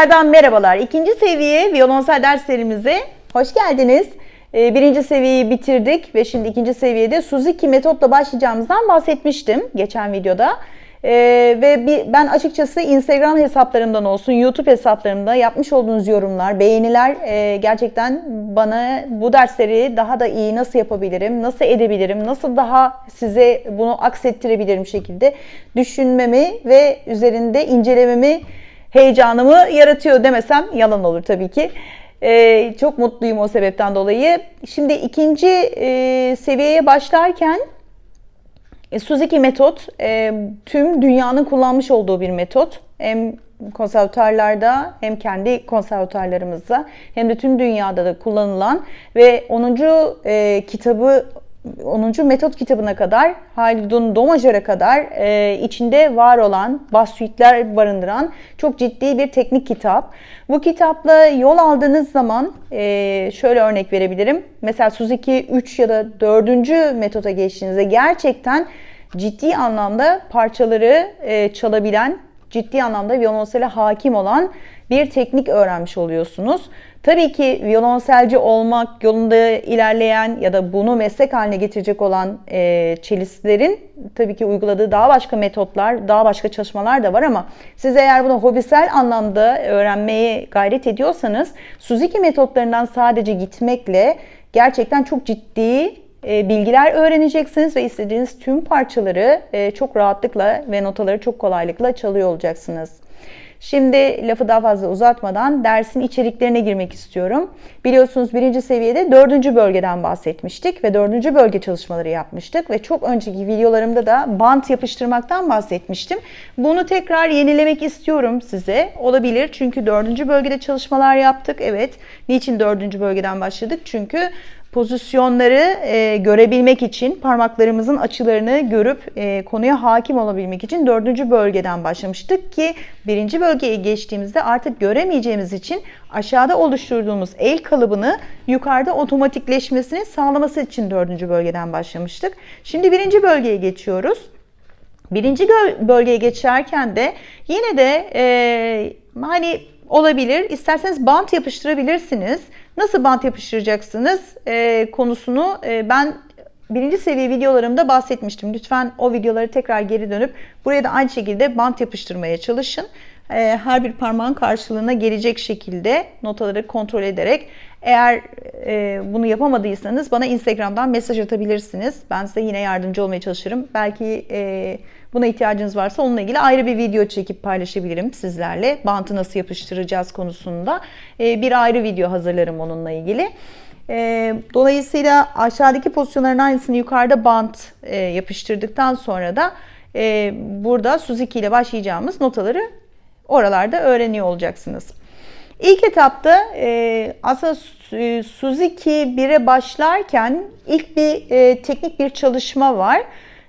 Tekrardan merhabalar. İkinci seviye violonsel derslerimize hoş geldiniz. Ee, Birinci seviyeyi bitirdik ve şimdi ikinci seviyede Suzuki metotla başlayacağımızdan bahsetmiştim geçen videoda. Ee, ve ben açıkçası Instagram hesaplarımdan olsun, YouTube hesaplarımda yapmış olduğunuz yorumlar, beğeniler e, gerçekten bana bu dersleri daha da iyi nasıl yapabilirim, nasıl edebilirim, nasıl daha size bunu aksettirebilirim şekilde düşünmemi ve üzerinde incelememi heyecanımı yaratıyor demesem yalan olur tabii ki. Ee, çok mutluyum o sebepten dolayı. Şimdi ikinci e, seviyeye başlarken e, Suzuki metot e, tüm dünyanın kullanmış olduğu bir metot. Hem konservatuarlarda hem kendi konservatuarlarımızda hem de tüm dünyada da kullanılan ve 10. E, kitabı 10. metot kitabına kadar Halidun Domajör'e kadar e, içinde var olan basüitler barındıran çok ciddi bir teknik kitap. Bu kitapla yol aldığınız zaman e, şöyle örnek verebilirim. Mesela Suzuki 3 ya da 4. metoda geçtiğinizde gerçekten ciddi anlamda parçaları e, çalabilen, ciddi anlamda violonsele hakim olan bir teknik öğrenmiş oluyorsunuz. Tabii ki violonselci olmak yolunda ilerleyen ya da bunu meslek haline getirecek olan e, çelistlerin tabii ki uyguladığı daha başka metotlar, daha başka çalışmalar da var ama siz eğer bunu hobisel anlamda öğrenmeye gayret ediyorsanız Suzuki metotlarından sadece gitmekle gerçekten çok ciddi e, bilgiler öğreneceksiniz ve istediğiniz tüm parçaları e, çok rahatlıkla ve notaları çok kolaylıkla çalıyor olacaksınız. Şimdi lafı daha fazla uzatmadan dersin içeriklerine girmek istiyorum. Biliyorsunuz birinci seviyede dördüncü bölgeden bahsetmiştik ve dördüncü bölge çalışmaları yapmıştık ve çok önceki videolarımda da bant yapıştırmaktan bahsetmiştim. Bunu tekrar yenilemek istiyorum size. Olabilir çünkü dördüncü bölgede çalışmalar yaptık. Evet. Niçin dördüncü bölgeden başladık? Çünkü pozisyonları e, görebilmek için parmaklarımızın açılarını görüp e, konuya hakim olabilmek için dördüncü bölgeden başlamıştık ki birinci bölgeye geçtiğimizde artık göremeyeceğimiz için aşağıda oluşturduğumuz el kalıbını yukarıda otomatikleşmesini sağlaması için dördüncü bölgeden başlamıştık. Şimdi birinci bölgeye geçiyoruz. Birinci bölgeye geçerken de yine de e, hani olabilir. İsterseniz bant yapıştırabilirsiniz. Nasıl bant yapıştıracaksınız e, konusunu e, ben birinci seviye videolarımda bahsetmiştim. Lütfen o videoları tekrar geri dönüp buraya da aynı şekilde bant yapıştırmaya çalışın. E, her bir parmağın karşılığına gelecek şekilde notaları kontrol ederek eğer e, bunu yapamadıysanız bana Instagram'dan mesaj atabilirsiniz. Ben size yine yardımcı olmaya çalışırım. Belki e, buna ihtiyacınız varsa onunla ilgili ayrı bir video çekip paylaşabilirim sizlerle. Bantı nasıl yapıştıracağız konusunda bir ayrı video hazırlarım onunla ilgili. Dolayısıyla aşağıdaki pozisyonların aynısını yukarıda bant yapıştırdıktan sonra da burada Suzuki ile başlayacağımız notaları oralarda öğreniyor olacaksınız. İlk etapta e, aslında Suzuki 1'e başlarken ilk bir e, teknik bir çalışma var.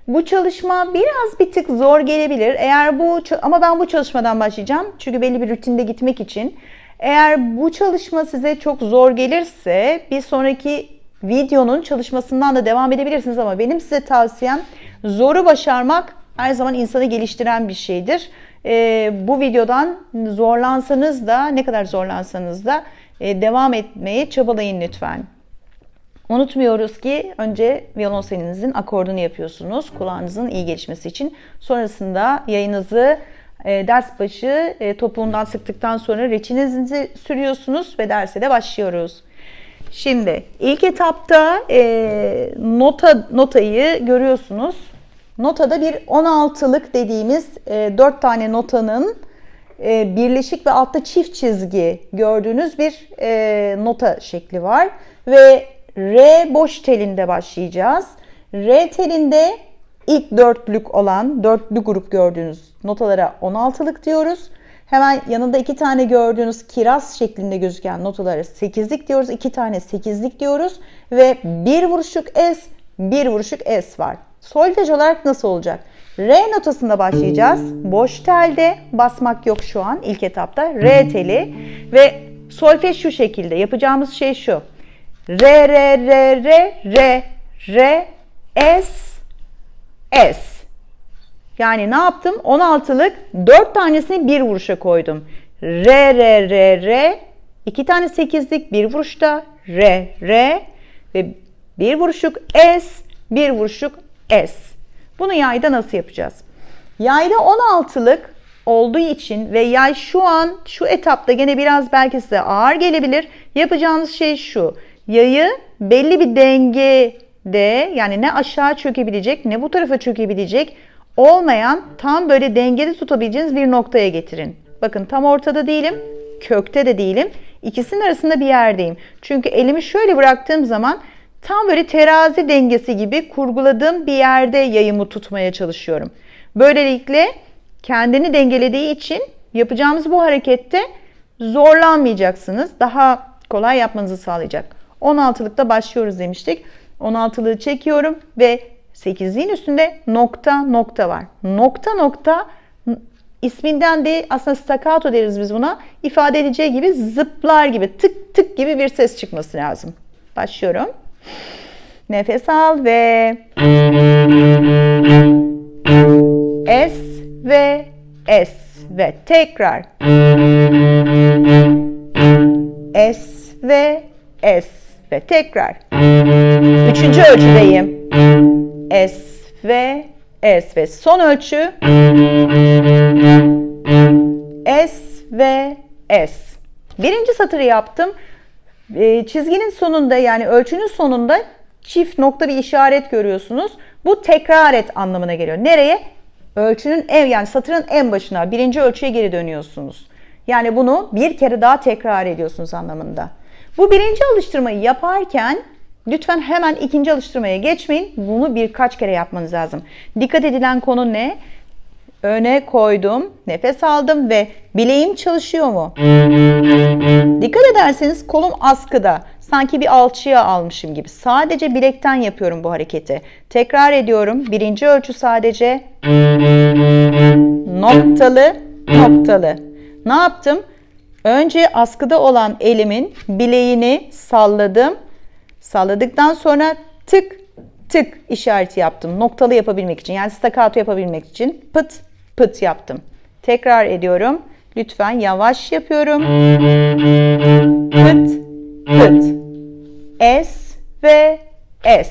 Bu çalışma biraz bir tık zor gelebilir. Eğer bu ama ben bu çalışmadan başlayacağım. Çünkü belli bir rutinde gitmek için. Eğer bu çalışma size çok zor gelirse bir sonraki videonun çalışmasından da devam edebilirsiniz ama benim size tavsiyem zoru başarmak her zaman insanı geliştiren bir şeydir. Ee, bu videodan zorlansanız da ne kadar zorlansanız da e, devam etmeye çabalayın lütfen. Unutmuyoruz ki önce violonselinizin akordunu yapıyorsunuz kulağınızın iyi gelişmesi için. Sonrasında yayınızı e, ders başı e, topuğundan sıktıktan sonra reçinenizi sürüyorsunuz ve derse de başlıyoruz. Şimdi ilk etapta e, nota notayı görüyorsunuz. Notada bir 16'lık dediğimiz e, 4 tane notanın e, birleşik ve altta çift çizgi gördüğünüz bir e, nota şekli var. Ve R boş telinde başlayacağız. R telinde ilk dörtlük olan dörtlü grup gördüğünüz notalara 16'lık diyoruz. Hemen yanında iki tane gördüğünüz kiraz şeklinde gözüken notalara 8'lik diyoruz. İki tane 8'lik diyoruz. Ve bir vuruşluk S, bir vuruşluk S var. Solfej olarak nasıl olacak? R notasında başlayacağız. Boş telde basmak yok şu an ilk etapta. R teli ve solfej şu şekilde. Yapacağımız şey şu. R, R, R, R, R, R, S, S. Yani ne yaptım? 16'lık 4 tanesini bir vuruşa koydum. re re re re iki tane sekizlik bir vuruşta re re ve bir vuruşluk es bir vuruşluk es. Bunu yayda nasıl yapacağız? Yayda 16'lık olduğu için ve yay şu an şu etapta gene biraz belki size ağır gelebilir. Yapacağınız şey şu. Yayı belli bir dengede yani ne aşağı çökebilecek ne bu tarafa çökebilecek olmayan tam böyle dengede tutabileceğiniz bir noktaya getirin. Bakın tam ortada değilim, kökte de değilim. İkisinin arasında bir yerdeyim. Çünkü elimi şöyle bıraktığım zaman tam böyle terazi dengesi gibi kurguladığım bir yerde yayımı tutmaya çalışıyorum. Böylelikle kendini dengelediği için yapacağımız bu harekette zorlanmayacaksınız. Daha kolay yapmanızı sağlayacak. 16'lıkta başlıyoruz demiştik. 16'lığı çekiyorum ve 8'liğin üstünde nokta nokta var. Nokta nokta isminden de aslında staccato deriz biz buna. ifade edeceği gibi zıplar gibi tık tık gibi bir ses çıkması lazım. Başlıyorum. Nefes al ve es ve es ve tekrar. Es ve es ve tekrar. Üçüncü ölçüdeyim. Es ve es ve son ölçü. Es ve es. Birinci satırı yaptım Ee, çizginin sonunda yani ölçünün sonunda çift nokta bir işaret görüyorsunuz bu tekrar et anlamına geliyor nereye ölçünün en yani satırın en başına birinci ölçüye geri dönüyorsunuz. Yani bunu bir kere daha tekrar ediyorsunuz anlamında. Bu birinci alıştırmayı yaparken lütfen hemen ikinci alıştırmaya geçmeyin. Bunu birkaç kere yapmanız lazım. Dikkat edilen konu ne? Öne koydum, nefes aldım ve bileğim çalışıyor mu? Dikkat ederseniz kolum askıda. Sanki bir alçıya almışım gibi. Sadece bilekten yapıyorum bu hareketi. Tekrar ediyorum. Birinci ölçü sadece noktalı, noktalı. Ne yaptım? Önce askıda olan elimin bileğini salladım. Salladıktan sonra tık tık işareti yaptım. Noktalı yapabilmek için yani staccato yapabilmek için pıt pıt yaptım. Tekrar ediyorum. Lütfen yavaş yapıyorum. Pıt pıt. Es ve es.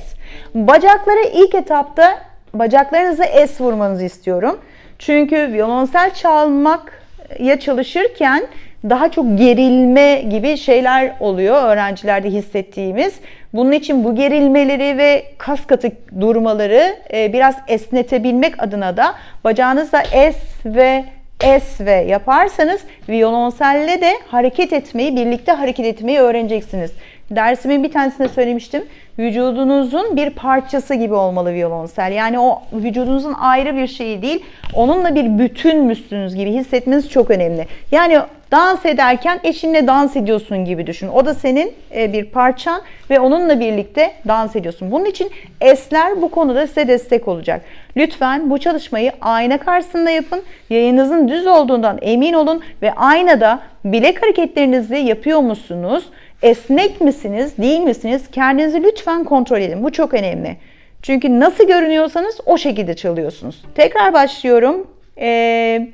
Bacaklara ilk etapta bacaklarınızı es vurmanızı istiyorum. Çünkü violonsel çalmak ya çalışırken daha çok gerilme gibi şeyler oluyor öğrencilerde hissettiğimiz. Bunun için bu gerilmeleri ve kas katı durmaları e, biraz esnetebilmek adına da bacağınızla es ve es ve yaparsanız violonselle de hareket etmeyi, birlikte hareket etmeyi öğreneceksiniz. Dersimin bir tanesinde söylemiştim. Vücudunuzun bir parçası gibi olmalı violonsel. Yani o vücudunuzun ayrı bir şeyi değil, onunla bir bütünmüşsünüz gibi hissetmeniz çok önemli. Yani dans ederken eşinle dans ediyorsun gibi düşün. O da senin e, bir parçan ve onunla birlikte dans ediyorsun. Bunun için esler bu konuda size destek olacak. Lütfen bu çalışmayı ayna karşısında yapın. Yayınızın düz olduğundan emin olun ve aynada bilek hareketlerinizi yapıyor musunuz? Esnek misiniz, değil misiniz? Kendinizi lütfen kontrol edin. Bu çok önemli. Çünkü nasıl görünüyorsanız o şekilde çalıyorsunuz. Tekrar başlıyorum. Ee,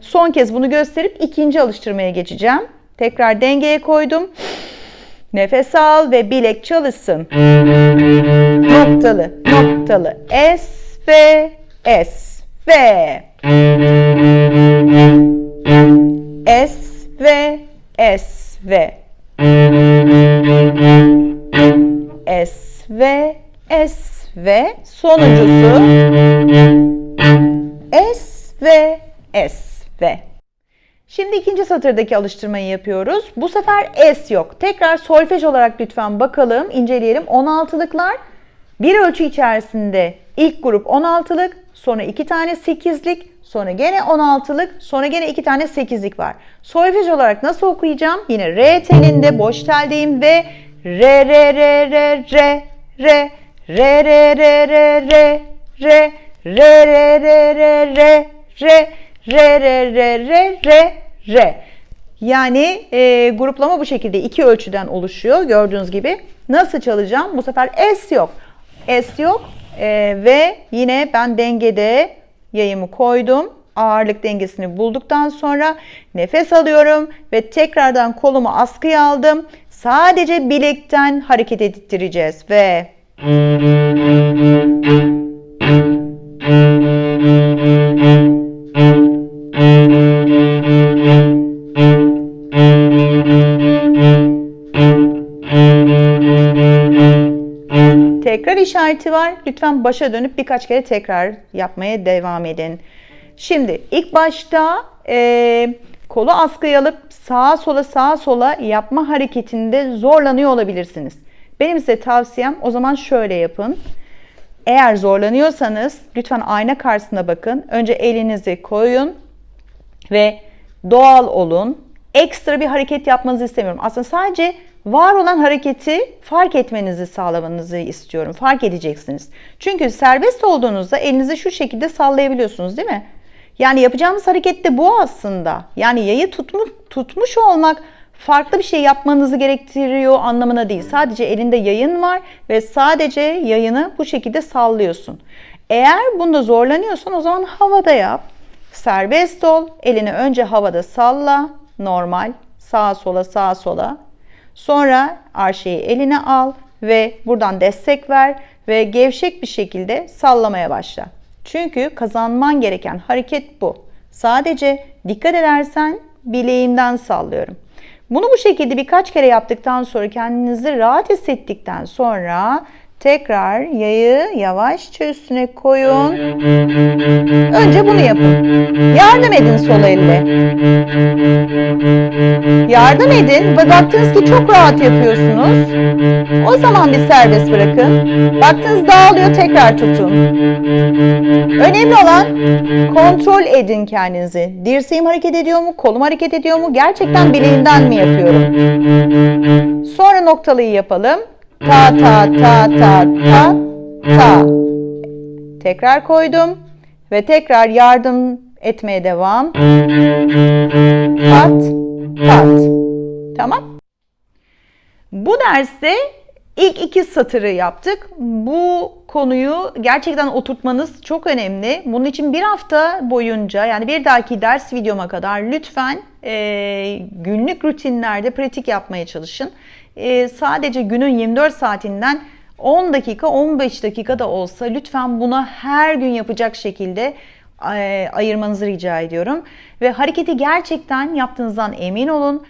son kez bunu gösterip ikinci alıştırmaya geçeceğim. Tekrar dengeye koydum. Nefes al ve bilek çalışsın. Noktalı, noktalı. Es ve es ve es ve es ve es ve es ve sonuncusu es ve es ve Şimdi ikinci satırdaki alıştırmayı yapıyoruz. Bu sefer es yok. Tekrar solfej olarak lütfen bakalım, inceleyelim. 16'lıklar bir ölçü içerisinde ilk grup 16'lık, sonra iki tane 8'lik, sonra gene 16'lık, sonra gene iki tane 8'lik var. Solfej olarak nasıl okuyacağım? Yine re telinde, boş teldeyim ve re re re re re re re re re re re re re re re re re re re re re re re. Yani e, gruplama bu şekilde iki ölçüden oluşuyor gördüğünüz gibi. Nasıl çalacağım? Bu sefer es yok. Es yok e, ve yine ben dengede yayımı koydum. ağırlık dengesini bulduktan sonra nefes alıyorum ve tekrardan kolumu askıya aldım. Sadece bilekten hareket ettireceğiz ve tekrar işareti var. Lütfen başa dönüp birkaç kere tekrar yapmaya devam edin. Şimdi ilk başta e, kolu askıya alıp sağa sola sağa sola yapma hareketinde zorlanıyor olabilirsiniz. Benim size tavsiyem o zaman şöyle yapın. Eğer zorlanıyorsanız lütfen ayna karşısına bakın. Önce elinizi koyun ve doğal olun. Ekstra bir hareket yapmanızı istemiyorum. Aslında sadece var olan hareketi fark etmenizi sağlamanızı istiyorum. Fark edeceksiniz. Çünkü serbest olduğunuzda elinizi şu şekilde sallayabiliyorsunuz değil mi? Yani yapacağımız hareket de bu aslında. Yani yayı tutmuş, tutmuş olmak farklı bir şey yapmanızı gerektiriyor anlamına değil. Sadece elinde yayın var ve sadece yayını bu şekilde sallıyorsun. Eğer bunda zorlanıyorsan o zaman havada yap. Serbest ol. Elini önce havada salla. Normal. Sağa sola sağa sola. Sonra arşeyi eline al ve buradan destek ver ve gevşek bir şekilde sallamaya başla. Çünkü kazanman gereken hareket bu. Sadece dikkat edersen bileğimden sallıyorum. Bunu bu şekilde birkaç kere yaptıktan sonra kendinizi rahat hissettikten sonra tekrar yayı yavaşça üstüne koyun. Önce bunu yapın. Yardım edin sol elle. Yardım edin ve baktınız ki çok rahat yapıyorsunuz. O zaman bir serbest bırakın. Baktınız dağılıyor tekrar tutun. Önemli olan kontrol edin kendinizi. Dirseğim hareket ediyor mu? Kolum hareket ediyor mu? Gerçekten bileğimden mi yapıyorum? Sonra noktalıyı yapalım. Ta ta ta ta ta ta. Tekrar koydum ve tekrar yardım etmeye devam. Pat pat. Tamam. Bu derste ilk iki satırı yaptık. Bu konuyu gerçekten oturtmanız çok önemli. Bunun için bir hafta boyunca yani bir dahaki ders videoma kadar lütfen e, günlük rutinlerde pratik yapmaya çalışın. E, sadece günün 24 saatinden 10 dakika 15 dakika da olsa lütfen buna her gün yapacak şekilde e, ayırmanızı rica ediyorum. Ve hareketi gerçekten yaptığınızdan emin olun.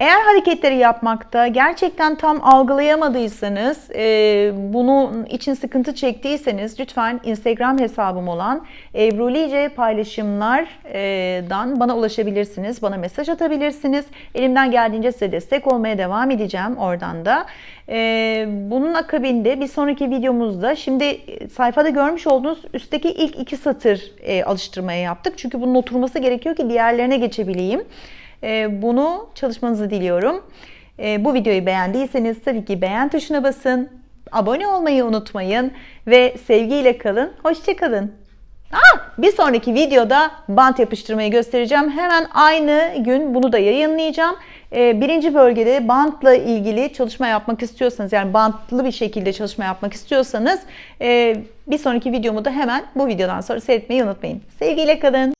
Eğer hareketleri yapmakta gerçekten tam algılayamadıysanız, e, bunun için sıkıntı çektiyseniz lütfen Instagram hesabım olan Ebru Lice paylaşımlardan bana ulaşabilirsiniz. Bana mesaj atabilirsiniz. Elimden geldiğince size destek olmaya devam edeceğim oradan da. E, bunun akabinde bir sonraki videomuzda şimdi sayfada görmüş olduğunuz üstteki ilk iki satır e, alıştırmaya yaptık. Çünkü bunun oturması gerekiyor ki diğerlerine geçebileyim. Ee, bunu çalışmanızı diliyorum. Ee, bu videoyu beğendiyseniz tabii ki beğen tuşuna basın. Abone olmayı unutmayın ve sevgiyle kalın. Hoşçakalın. Ah, bir sonraki videoda bant yapıştırmayı göstereceğim. Hemen aynı gün bunu da yayınlayacağım. Ee, birinci bölgede bantla ilgili çalışma yapmak istiyorsanız yani bantlı bir şekilde çalışma yapmak istiyorsanız e, bir sonraki videomu da hemen bu videodan sonra seyretmeyi unutmayın. Sevgiyle kalın.